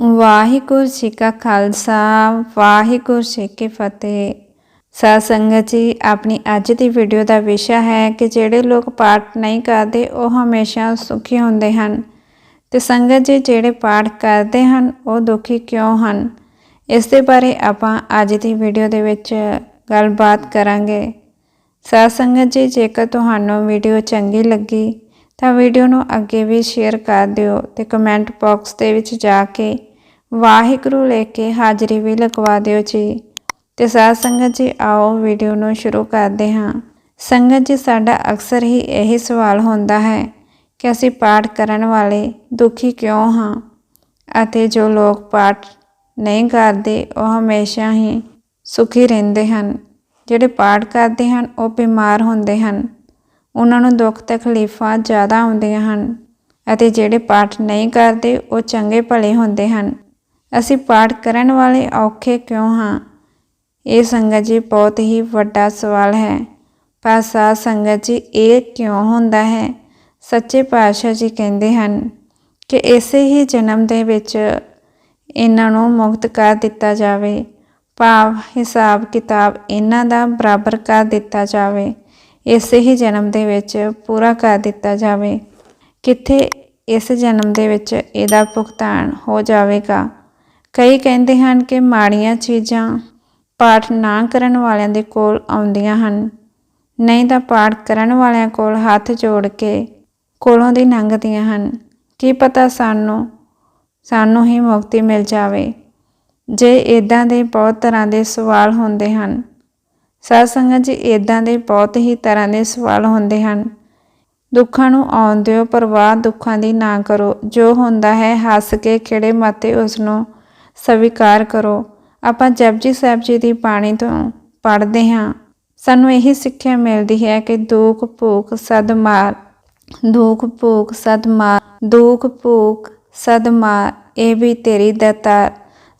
ਵਾਹਿਗੁਰੂ ਜੀ ਕਾ ਖਾਲਸਾ, ਵਾਹਿਗੁਰੂ ਜੀ ਕੀ ਫਤਿਹ। ਸਾਧ ਸੰਗਤ ਜੀ, ਆਪਣੀ ਅੱਜ ਦੀ ਵੀਡੀਓ ਦਾ ਵਿਸ਼ਾ ਹੈ ਕਿ ਜਿਹੜੇ ਲੋਕ ਪਾਠ ਨਹੀਂ ਕਰਦੇ, ਉਹ ਹਮੇਸ਼ਾ ਸੁਖੀ ਹੁੰਦੇ ਹਨ। ਤੇ ਸੰਗਤ ਜੀ, ਜਿਹੜੇ ਪਾਠ ਕਰਦੇ ਹਨ, ਉਹ ਦੁਖੀ ਕਿਉਂ ਹਨ? ਇਸ ਦੇ ਬਾਰੇ ਆਪਾਂ ਅੱਜ ਦੀ ਵੀਡੀਓ ਦੇ ਵਿੱਚ ਗੱਲਬਾਤ ਕਰਾਂਗੇ। ਸਾਧ ਸੰਗਤ ਜੀ, ਜੇਕਰ ਤੁਹਾਨੂੰ ਵੀਡੀਓ ਚੰਗੀ ਲੱਗੀ ਤਾਂ ਵੀਡੀਓ ਨੂੰ ਅੱਗੇ ਵੀ ਸ਼ੇਅਰ ਕਰ ਦਿਓ ਤੇ ਕਮੈਂਟ ਬਾਕਸ ਦੇ ਵਿੱਚ ਜਾ ਕੇ ਵਾਹਿਗੁਰੂ ਲੈ ਕੇ ਹਾਜ਼ਰੀ ਵੀ ਲਗਵਾ ਦਿਓ ਜੀ। ਤੇ ਸਾਧ ਸੰਗਤ ਜੀ, ਆਓ ਵੀਡੀਓ ਨੂੰ ਸ਼ੁਰੂ ਕਰਦੇ ਹਾਂ। ਸੰਗਤ ਜੀ, ਸਾਡਾ ਅਕਸਰ ਹੀ ਇਹੀ ਸਵਾਲ ਹੁੰਦਾ ਹੈ ਕਿ ਅਸੀਂ ਪਾਠ ਕਰਨ ਵਾਲੇ ਦੁਖੀ ਕਿਉਂ ਹਾਂ? ਅਤੇ ਜੋ ਲੋਕ ਪਾਠ ਨਹੀਂ ਕਰਦੇ, ਉਹ ਹਮੇਸ਼ਾ ਹੀ ਸੁਖੀ ਰਹਿੰਦੇ ਹਨ। ਜਿਹੜੇ ਪਾਠ ਕਰਦੇ ਹਨ, ਉਹ ਬਿਮਾਰ ਹੁੰਦੇ ਹਨ। ਉਹਨਾਂ ਨੂੰ ਦੁੱਖ ਤਕਲੀਫਾਂ ਜ਼ਿਆਦਾ ਆਉਂਦੀਆਂ ਹਨ ਅਤੇ ਜਿਹੜੇ ਪਾਠ ਨਹੀਂ ਕਰਦੇ, ਉਹ ਚੰਗੇ ਭਲੇ ਹੁੰਦੇ ਹਨ। ਅਸੀਂ ਪਾਠ ਕਰਨ ਵਾਲੇ ਔਖੇ ਕਿਉਂ ਹਾਂ? ਇਹ ਸੰਗਤ ਜੀ ਬਹੁਤ ਹੀ ਵੱਡਾ ਸਵਾਲ ਹੈ। ਪਰ ਸਾ ਸੰਗਤ ਜੀ ਇਹ ਕਿਉਂ ਹੁੰਦਾ ਹੈ? ਸੱਚੇ ਪਾਤਸ਼ਾਹ ਜੀ ਕਹਿੰਦੇ ਹਨ ਕਿ ਇਸੇ ਹੀ ਜਨਮ ਦੇ ਵਿੱਚ ਇਹਨਾਂ ਨੂੰ ਮੁਕਤ ਕਰ ਦਿੱਤਾ ਜਾਵੇ। ਭਾਵ ਹਿਸਾਬ ਕਿਤਾਬ ਇਹਨਾਂ ਦਾ ਬਰਾਬਰ ਕਰ ਦਿੱਤਾ ਜਾਵੇ। ਇਸੇ ਹੀ ਜਨਮ ਦੇ ਵਿੱਚ ਪੂਰਾ ਕਰ ਦਿੱਤਾ ਜਾਵੇ। ਕਿੱਥੇ ਇਸ ਜਨਮ ਦੇ ਵਿੱਚ ਇਹਦਾ ਭੁਗਤਾਨ ਹੋ ਜਾਵੇਗਾ? ਕਈ ਕਹਿੰਦੇ ਹਨ ਕਿ ਮਾੜੀਆਂ ਚੀਜ਼ਾਂ ਪਾਠ ਨਾ ਕਰਨ ਵਾਲਿਆਂ ਦੇ ਕੋਲ ਆਉਂਦੀਆਂ ਹਨ। ਨਹੀਂ ਤਾਂ ਪਾਠ ਕਰਨ ਵਾਲਿਆਂ ਕੋਲ ਹੱਥ ਜੋੜ ਕੇ ਕੋਲੋਂ ਦੀ ਲੰਘਦੀਆਂ ਹਨ। ਕੀ ਪਤਾ ਸਾਨੂੰ ਸਾਨੂੰ ਹੀ ਮੁਕਤੀ ਮਿਲ ਜਾਵੇ। ਜੇ ਇਦਾਂ ਦੇ ਬਹੁਤ ਤਰ੍ਹਾਂ ਦੇ ਸਵਾਲ ਹੁੰਦੇ ਹਨ ਸਾਧ ਸੰਗਤ ਜੀ ਇਦਾਂ ਦੇ ਬਹੁਤ ਹੀ ਤਰ੍ਹਾਂ ਦੇ ਸਵਾਲ ਹੁੰਦੇ ਹਨ। ਦੁੱਖਾਂ ਨੂੰ ਆਉਣ ਦਿਓ ਪਰਵਾਹ ਦੁੱਖਾਂ ਦੀ ਨਾ ਕਰੋ। ਜੋ ਹੁੰਦਾ ਹੈ, ਹੱਸ ਕੇ ਖਿੜੇ ਮਾਤੇ ਉਸ ਨੂੰ ਸਵੀਕਾਰ ਕਰੋ। ਆਪਾਂ ਜਪਜੀ ਸਾਹਿਬ ਜੀ ਦੀ ਬਾਣੀ ਤੋਂ ਪੜ੍ਹਦੇ ਹਾਂ। ਸਾਨੂੰ ਇਹੀ ਸਿੱਖਿਆ ਮਿਲਦੀ ਹੈ ਕਿ ਦੁੱਖ, ਭੂਖ ਸਦ ਮਾਰ ਦੁੱਖ, ਭੂਖ ਸਦ ਮਾਰ ਦੁੱਖ, ਭੂਖ ਸਦ ਮਾਰ ਇਹ ਵੀ ਤੇਰੀ ਦਤਾ।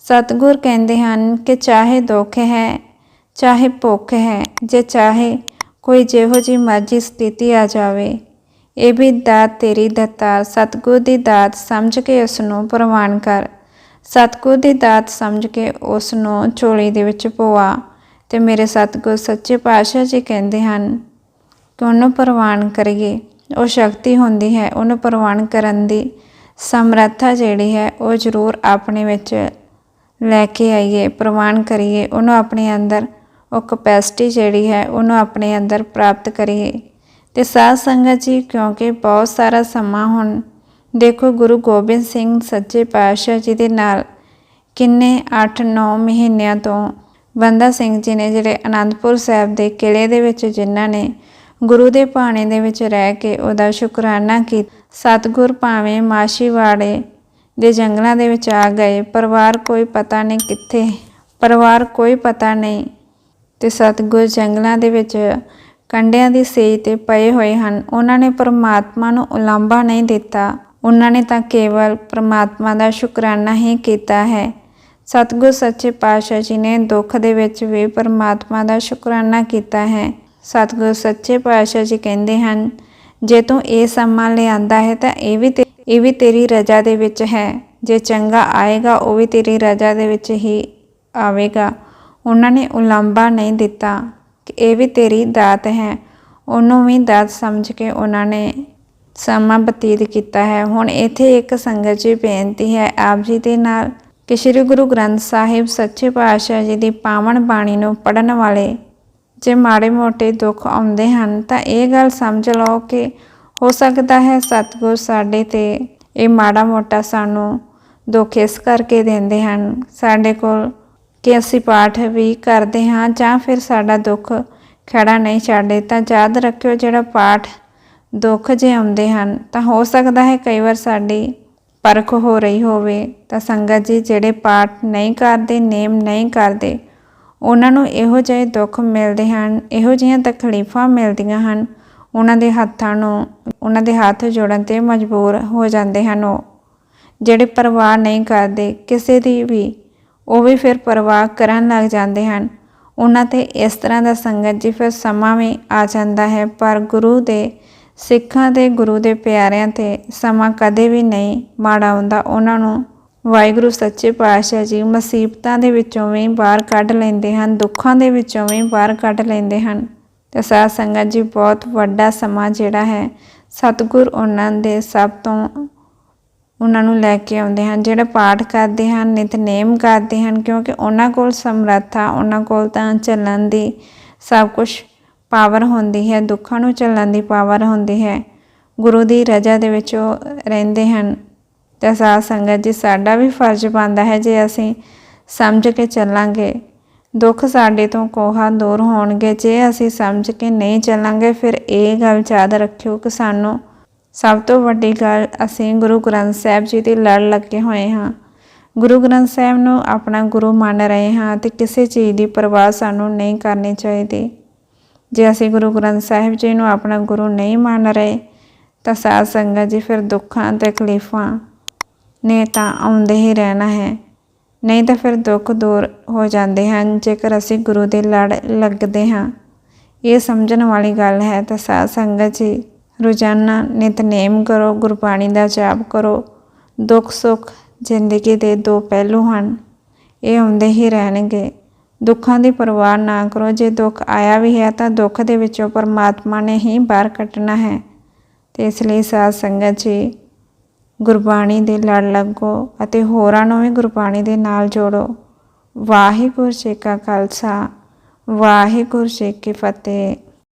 ਸਤਗੁਰ ਕਹਿੰਦੇ ਹਨ ਕਿ ਚਾਹੇ ਦੁੱਖ ਹੈ ਚਾਹੇ ਭੁੱਖ ਹੈ ਜੇ ਚਾਹੇ ਕੋਈ ਜਿਹੋ ਜੀ ਮਰਜ਼ੀ ਸਥਿਤੀ ਆ ਜਾਵੇ, ਇਹ ਵੀ ਦਾਤ ਤੇਰੀ ਦਤਾ ਸਤਗੁਰ ਦੀ ਦਾਤ ਸਮਝ ਕੇ ਉਸ ਨੂੰ ਪ੍ਰਵਾਨ ਕਰ। ਸਤਗੁਰ ਦੀ ਦਾਤ ਸਮਝ ਕੇ ਉਸ ਨੂੰ ਝੋਲੀ ਦੇ ਵਿੱਚ ਪਵਾ ਤੇ ਮੇਰੇ ਸਤਗੁਰ ਸੱਚੇ ਪਾਤਸ਼ਾਹ ਜੀ ਕਹਿੰਦੇ ਹਨ ਕਿ ਉਹਨੂੰ ਪ੍ਰਵਾਨ ਕਰੀਏ। ਉਹ ਸ਼ਕਤੀ ਹੁੰਦੀ ਹੈ, ਉਹਨੂੰ ਪ੍ਰਵਾਨ ਕਰਨ ਦੀ ਸਮਰੱਥਾ ਜਿਹੜੀ ਹੈ, ਉਹ ਜ਼ਰੂਰ ਆਪਣੇ ਵਿੱਚ ਲੈ ਕੇ ਆਈਏ, ਪ੍ਰਵਾਨ ਕਰੀਏ। ਉਹਨੂੰ ਆਪਣੇ ਅੰਦਰ ਉਹ ਕਪੈਸਿਟੀ ਜਿਹੜੀ ਹੈ ਉਹਨੂੰ ਆਪਣੇ ਅੰਦਰ ਪ੍ਰਾਪਤ ਕਰੀਏ। ਤੇ ਸਾਧ ਸੰਗਤ ਜੀ, ਕਿਉਂਕਿ ਬਹੁਤ ਸਾਰਾ ਸਮਾਂ ਹੁਣ ਦੇਖੋ ਗੁਰੂ ਗੋਬਿੰਦ ਸਿੰਘ ਸੱਚੇ ਪਾਤਸ਼ਾਹ ਜੀ ਦੇ ਨਾਲ ਕਿੰਨੇ 8-9 ਮਹੀਨਿਆਂ ਤੋਂ ਬੰਦਾ ਸਿੰਘ ਜੀ ਨੇ ਜਿਹੜੇ ਆਨੰਦਪੁਰ ਸਾਹਿਬ ਦੇ ਕਿਲੇ ਦੇ ਵਿੱਚ ਜਿਨ੍ਹਾਂ ਨੇ ਗੁਰੂ ਦੇ ਭਾਣੇ ਦੇ ਵਿੱਚ ਰਹਿ ਕੇ ਉਹਦਾ ਸ਼ੁਕਰਾਨਾ ਕੀਤਾ, ਸਤਗੁਰ ਭਾਵੇਂ ਮਾਸ਼ੀਵਾੜੇ ਦੇ ਜੰਗਲਾਂ ਦੇ ਵਿੱਚ ਆ ਗਏ, ਪਰਿਵਾਰ ਕੋਈ ਪਤਾ ਨਹੀਂ ਕਿੱਥੇ, ਪਰਿਵਾਰ ਕੋਈ ਪਤਾ ਨਹੀਂ ਤੇ ਸਤਗੁਰ ਜੰਗਲਾਂ ਦੇ ਵਿੱਚ ਕੰਡਿਆਂ ਦੀ ਸੇਜ ਤੇ ਪਏ ਹੋਏ ਹਨ। ਉਹਨਾਂ ਨੇ ਪਰਮਾਤਮਾ ਨੂੰ ਉਲਾਂਭਾ ਨਹੀਂ ਦਿੱਤਾ। ਉਹਨਾਂ ਨੇ ਤਾਂ ਕੇਵਲ ਪਰਮਾਤਮਾ ਦਾ ਸ਼ੁਕਰਾਨਾ ਹੀ ਕੀਤਾ ਹੈ। ਸਤਗੁਰ ਸੱਚੇ ਪਾਤਸ਼ਾਹ ਜੀ ਨੇ ਦੁੱਖ ਦੇ ਵਿੱਚ ਵੀ ਪਰਮਾਤਮਾ ਦਾ ਸ਼ੁਕਰਾਨਾ ਕੀਤਾ ਹੈ। ਸਤਗੁਰ ਸੱਚੇ ਪਾਤਸ਼ਾਹ ਜੀ ਕਹਿੰਦੇ ਹਨ, ਜੇ ਤੂੰ ਇਹ ਸਮਾਂ ਲਿਆਂਦਾ ਹੈ ਤਾਂ ਇਹ ਵੀ ਇਹ ਵੀ ਤੇਰੀ ਰਜ਼ਾ ਦੇ ਵਿੱਚ ਹੈ। ਜੇ ਚੰਗਾ ਆਏਗਾ, ਉਹ ਵੀ ਤੇਰੀ ਰਜ਼ਾ ਦੇ ਵਿੱਚ ਹੀ ਆਵੇਗਾ। ਉਹਨਾਂ ਨੇ ਉਲੰਭਾ ਨਹੀਂ ਦਿੱਤਾ ਕਿ ਇਹ ਵੀ ਤੇਰੀ ਦਾਤ ਹੈ। ਉਹਨੂੰ ਵੀ ਦਾਤ ਸਮਝ ਕੇ ਉਹਨਾਂ ਨੇ ਸਮਾਂ ਬਤੀਤ ਕੀਤਾ ਹੈ। ਹੁਣ ਇੱਥੇ ਇੱਕ ਸੰਗਤ ਜੀ ਬੇਨਤੀ ਹੈ। ਆਪ ਜੀ ਦੇ ਨਾਲ ਕਿ ਸ੍ਰੀ ਗੁਰੂ ਗ੍ਰੰਥ ਸਾਹਿਬ ਸੱਚੇ ਪਾਤਸ਼ਾਹ ਜੀ ਦੀ ਪਾਵਨ ਬਾਣੀ ਨੂੰ ਪੜਨ ਵਾਲੇ ਜੇ ਮਾੜੇ ਮੋਟੇ ਦੁੱਖ ਆਉਂਦੇ ਹਨ, ਤਾਂ ਇਹ ਗੱਲ ਸਮਝ ਲਓ ਕਿ ਹੋ ਸਕਦਾ ਹੈ ਸਤਿਗੁਰ ਸਾਡੇ ਤੇ ਇਹ ਮਾੜਾ ਮੋਟਾ ਸਾਨੂੰ ਦੁੱਖ ਇਸ ਕਰਕੇ ਦਿੰਦੇ ਹਨ। ਸਾਡੇ ਕੋਲ ਕਿ ਅਸੀਂ ਪਾਠ ਵੀ ਕਰਦੇ ਹਾਂ ਜਾਂ ਫਿਰ ਸਾਡਾ ਦੁੱਖ ਖੜਾ ਨਹੀਂ ਛੱਡੇ ਤਾਂ ਯਾਦ ਰੱਖਿਓ ਜਿਹੜਾ ਪਾਠ ਦੁੱਖ ਜੇ ਆਉਂਦੇ ਹਨ, ਤਾਂ ਹੋ ਸਕਦਾ ਹੈ ਕਈ ਵਾਰ ਸਾਡੀ ਪਰਖ ਹੋ ਰਹੀ ਹੋਵੇ। ਤਾਂ ਸੰਗਤ ਜੀ, ਜਿਹੜੇ ਪਾਠ ਨਹੀਂ ਕਰਦੇ, ਨੇਮ ਨਹੀਂ ਕਰਦੇ, ਉਹਨਾਂ ਨੂੰ ਇਹੋ ਜਿਹੇ ਦੁੱਖ ਮਿਲਦੇ ਹਨ, ਇਹੋ ਜਿਹੀਆਂ ਤਕਲੀਫਾਂ ਮਿਲਦੀਆਂ ਹਨ, ਉਹਨਾਂ ਦੇ ਹੱਥਾਂ ਨੂੰ, ਉਹਨਾਂ ਦੇ ਹੱਥ ਜੋੜਨ ਤੇ ਮਜਬੂਰ ਹੋ ਜਾਂਦੇ ਹਨ ਉਹ। ਜਿਹੜੇ ਪਰਵਾਹ ਨਹੀਂ ਕਰਦੇ, ਕਿਸੇ ਦੀ ਵੀ ਉਹ ਵੀ ਫਿਰ ਪਰਵਾਹ ਕਰਨ ਲੱਗ ਜਾਂਦੇ ਹਨ। ਉਹਨਾਂ ਤੇ ਇਸ ਤਰ੍ਹਾਂ ਦਾ ਸੰਗਤ ਜੀ ਫਿਰ ਸਮਾਂ ਵੀ ਆ ਜਾਂਦਾ ਹੈ, ਪਰ ਗੁਰੂ ਦੇ ਸਿੱਖਾਂ ਦੇ ਗੁਰੂ ਦੇ ਪਿਆਰਿਆਂ ਤੇ ਸਮਾਂ ਕਦੇ ਵੀ ਨਹੀਂ ਮਾੜਾ ਹੁੰਦਾ। ਉਹਨਾਂ ਨੂੰ ਵਾਹਿਗੁਰੂ ਸੱਚੇ ਪਾਤਸ਼ਾਹ ਜੀ ਮੁਸੀਬਤਾਂ ਦੇ ਵਿੱਚੋਂ ਵੀ ਬਾਹਰ ਕੱਢ ਲੈਂਦੇ ਹਨ, ਦੁੱਖਾਂ ਦੇ ਵਿੱਚੋਂ ਵੀ ਬਾਹਰ ਕੱਢ ਲੈਂਦੇ ਹਨ। ਤੇ ਸਾਧ ਸੰਗਤ ਜੀ ਬਹੁਤ ਵੱਡਾ ਸਮਾਂ ਜਿਹੜਾ ਹੈ, ਸਤਿਗੁਰ ਉਹਨਾਂ ਦੇ ਸਭ ਤੋਂ ਉਹਨਾਂ ਨੂੰ ਲੈ ਕੇ ਆਉਂਦੇ ਹਨ, ਜਿਹੜੇ ਪਾਠ ਕਰਦੇ ਹਨ ਨਿਤਨੇਮ ਕਰਦੇ ਹਨ, ਕਿਉਂਕਿ ਉਹਨਾਂ ਕੋਲ ਸਮਰੱਥਾ ਉਹਨਾਂ ਕੋਲ ਤਾਂ ਚੱਲਣ ਦੀ ਸਭ ਕੁਝ ਪਾਵਰ ਹੁੰਦੀ ਹੈ, ਦੁੱਖਾਂ ਨੂੰ ਚੱਲਣ ਦੀ ਪਾਵਰ ਹੁੰਦੀ ਹੈ। ਗੁਰੂ ਦੀ ਰਜ਼ਾ ਦੇ ਵਿੱਚ ਉਹ ਰਹਿੰਦੇ ਹਨ। ਤੇ ਸਾਧ ਸੰਗਤ ਜੀ, ਸਾਡਾ ਵੀ ਫਰਜ਼ ਬਣਦਾ ਹੈ ਜੇ ਅਸੀਂ ਸਮਝ ਕੇ ਚੱਲਾਂਗੇ, ਦੁੱਖ ਸਾਡੇ ਤੋਂ ਕੋਹਾ ਦੂਰ ਹੋਣਗੇ, ਜੇ ਅਸੀਂ ਸਮਝ ਕੇ ਨਹੀਂ ਚੱਲਾਂਗੇ, ਫਿਰ ਇਹ ਗੱਲ ਯਾਦ ਰੱਖਿਓ ਕਿ ਸਾਨੂੰ ਸਭ ਤੋਂ ਵੱਡੀ ਗੱਲ ਅਸੀਂ ਗੁਰੂ ਗ੍ਰੰਥ ਸਾਹਿਬ ਜੀ ਦੀ ਲੜ ਲੱਗੇ ਹੋਏ ਹਾਂ। ਗੁਰੂ ਗ੍ਰੰਥ ਸਾਹਿਬ ਨੂੰ ਆਪਣਾ ਗੁਰੂ ਮੰਨ ਰਹੇ ਹਾਂ ਤੇ ਕਿਸੇ ਚੀਜ਼ ਦੀ ਪਰਵਾਹ ਸਾਨੂੰ ਨਹੀਂ ਕਰਨੀ ਚਾਹੀਦੀ। ਜੇ ਅਸੀਂ ਗੁਰੂ ਗ੍ਰੰਥ ਸਾਹਿਬ ਜੀ ਨੂੰ ਆਪਣਾ ਗੁਰੂ ਨਹੀਂ ਮੰਨ ਰਹੇ, ਤਾਂ ਸਾਧ ਸੰਗਤ ਜੀ ਫਿਰ ਦੁੱਖਾਂ ਤਕਲੀਫਾਂ ਨੇ ਤਾਂ ਆਉਂਦੇ ਹੀ ਰਹਿਣਾ ਹੈ। ਨਹੀਂ ਤਾਂ ਫਿਰ ਦੁੱਖ ਦੂਰ ਹੋ ਜਾਂਦੇ ਹਨ। ਜੇਕਰ ਅਸੀਂ ਗੁਰੂ ਦੇ ਲੜ ਲੱਗਦੇ ਹਾਂ, ਇਹ ਸਮਝਣ ਵਾਲੀ ਗੱਲ ਹੈ ਤਾਂ ਸਾਧ ਸੰਗਤ ਜੀ ਰੋਜ਼ਾਨਾ ਨਿਤਨੇਮ ਕਰੋ, ਗੁਰਬਾਣੀ ਦਾ ਜਾਪ ਕਰੋ। ਦੁੱਖ ਸੁੱਖ ਜ਼ਿੰਦਗੀ ਦੇ ਦੋ ਪਹਿਲੂ ਹਨ। ਇਹ ਆਉਂਦੇ ਹੀ ਰਹਿਣਗੇ। ਦੁੱਖਾਂ ਦੀ ਪਰਵਾਹ ਨਾ ਕਰੋ। ਜੇ ਦੁੱਖ ਆਇਆ ਵੀ ਹੈ ਤਾਂ ਦੁੱਖ ਦੇ ਵਿੱਚੋਂ ਪਰਮਾਤਮਾ ਨੇ ਹੀ ਬਾਹਰ ਕੱਢਣਾ ਹੈ। ਤੇ ਇਸ ਲਈ ਸਾਧ ਸੰਗਤ ਜੀ, ਗੁਰਬਾਣੀ ਦੇ ਲੜ ਲੱਗੋ ਅਤੇ ਹੋਰਾਂ ਨੂੰ ਵੀ ਗੁਰਬਾਣੀ ਦੇ ਨਾਲ ਜੋੜੋ। ਵਾਹਿਗੁਰੂ ਜੀ ਕਾ ਖਾਲਸਾ, ਵਾਹਿਗੁਰੂ ਜੀ ਕੀ ਫਤਿਹ।